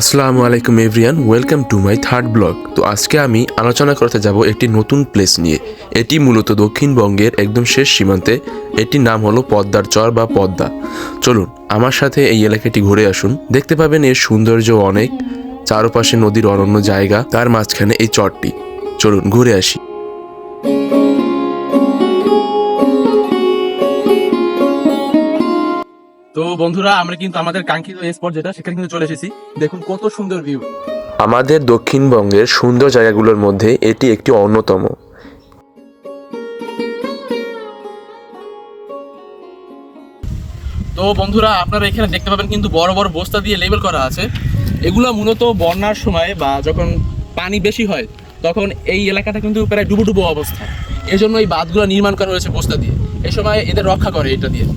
আসসালামু আলাইকুম everyone, welcome to my third blog. তো আজকে আমি আলোচনা করতে যাব একটি নতুন প্লেস নিয়ে। এটি মূলত দক্ষিণবঙ্গের একদম শেষ সীমান্তে। এটির নাম হলো পদ্মার চর বা পদ্মা। চলুন, আমার সাথে এই এলাকাটি ঘুরে আসুন। দেখতে পাবেন এর সৌন্দর্য অনেক, চারপাশে নদীর অরণ্য জায়গা, তার মাঝখানে এই চরটি। চলুন, ঘুরে আসি। তো বন্ধুরা আমরা কিন্তু আমাদের কাঙ্ক্ষিত স্পট যেটা সেখানে কিন্তু চলে এসেছি। দেখুন কত সুন্দর ভিউ আমাদের দক্ষিণবঙ্গের সুন্দর জায়গাগুলোর মধ্যে এটি একটি অন্যতম। তো বন্ধুরা আপনারা এখানে দেখতে পাবেন কিন্তু বড় বড় বস্তা দিয়ে লেবেল করা আছে। এগুলো মূলত বন্যার সময় বা যখন পানি বেশি হয় তখন এই এলাকাটা কিন্তু প্রায় ডুবো ডুবো অবস্থা। এই জন্য এই বাঁধগুলো নির্মাণ করা হয়েছে বস্তা দিয়ে। এই সময় এদের রক্ষা করে এটা দিয়ে।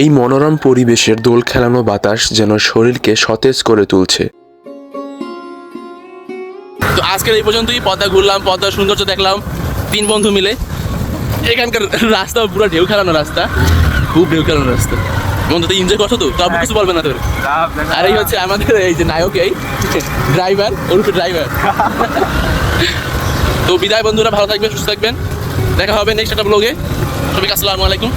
এই মনোরম পরিবেশের দোল খেলানো বাতাস যেন শরীরকে সতেজ করে তুলছে। তো আজকের এই পর্যন্তই, পদ্মা ঘুরলাম পদ্মার সৌন্দর্য দেখলাম, তিন বন্ধু মিলে। এখানকার রাস্তা পুরো ঢেউ খেলানো রাস্তা, খুব ঢেউ খেলানো রাস্তা। বন্ধু, তুই এনজয় করছ তো? তো কিছু বলবে না তোর। আর এই হচ্ছে আমাদের এই যে নায়ক, এই ড্রাইভার ওরফে ড্রাইভার তো বিদায় বন্ধুরা, ভালো থাকবেন, সুস্থ থাকবেন। দেখা হবে নেক্সট একটা ব্লগে সবাইকে আসসালামু আলাইকুম।